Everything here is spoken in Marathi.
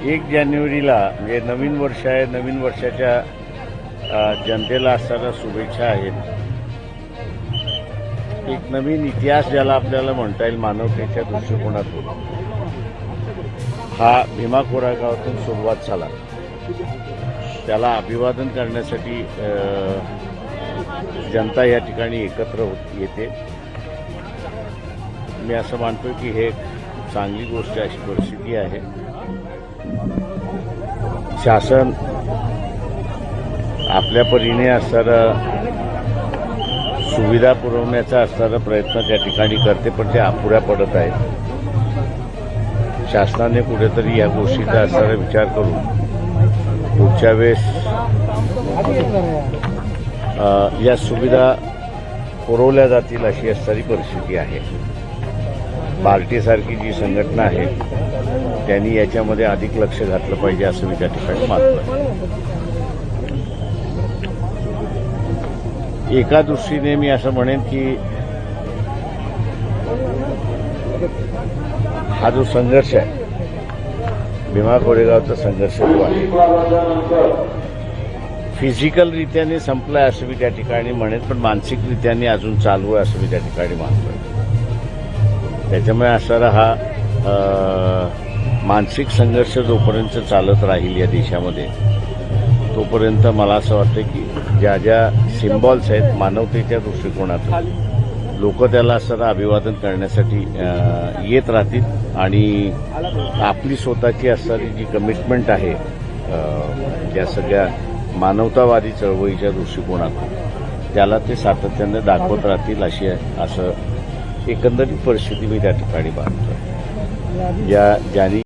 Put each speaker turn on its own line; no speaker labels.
एक जानेवारीला म्हणजे नवीन वर्ष आहे नवीन वर्षाच्या जनतेला असताना शुभेच्छा आहेत. एक नवीन इतिहास ज्याला आपल्याला म्हणता येईल मानवतेच्या दृष्टिकोनातून. हा भीमा कोरागावातून सुरुवात झाला. त्याला अभिवादन करण्यासाठी जनता या ठिकाणी एकत्र होत येते. मी असं मानतो की हे एक चांगली गोष्ट अशी परिस्थिती आहे. शासन आपल्या परीने असणारा सुविधा पुरवण्याचा असणारा प्रयत्न त्या ठिकाणी करते पण ते अपुऱ्या पडत आहेत. शासनाने कुठेतरी या गोष्टीचा असणारा विचार करून पुढच्या वेळेस या सुविधा पुरवल्या जातील अशी असणारी परिस्थिती आहे. बार्टीसारखी जी संघटना आहे त्यांनी याच्यामध्ये अधिक लक्ष घातलं पाहिजे असं मी त्या ठिकाणी मानतो एका दृष्टीने मी असं म्हणेन की हा जो संघर्ष आहे भीमा कोरेगावचा संघर्ष जो आहे फिजिकल रित्याने संपलाय असं मी त्या ठिकाणी म्हणेन पण मानसिकरित्याने अजून चालू आहे असं मी त्या ठिकाणी मानतोय. त्याच्यामुळे असणारा हा मानसिक संघर्ष जोपर्यंत चालत राहील या देशामध्ये तोपर्यंत मला असं वाटतं की ज्या ज्या सिम्बॉल्स आहेत मानवतेच्या दृष्टिकोनातून लोक त्याला असणारं अभिवादन करण्यासाठी येत राहतील आणि आपली स्वतःची असणारी जी कमिटमेंट आहे या सगळ्या मानवतावादी चळवळीच्या दृष्टिकोनातून त्याला ते सातत्याने दाखवत राहतील अशी असं एकंदरीत परिस्थिती मी त्या ठिकाणी बांधतो या ज्यांनी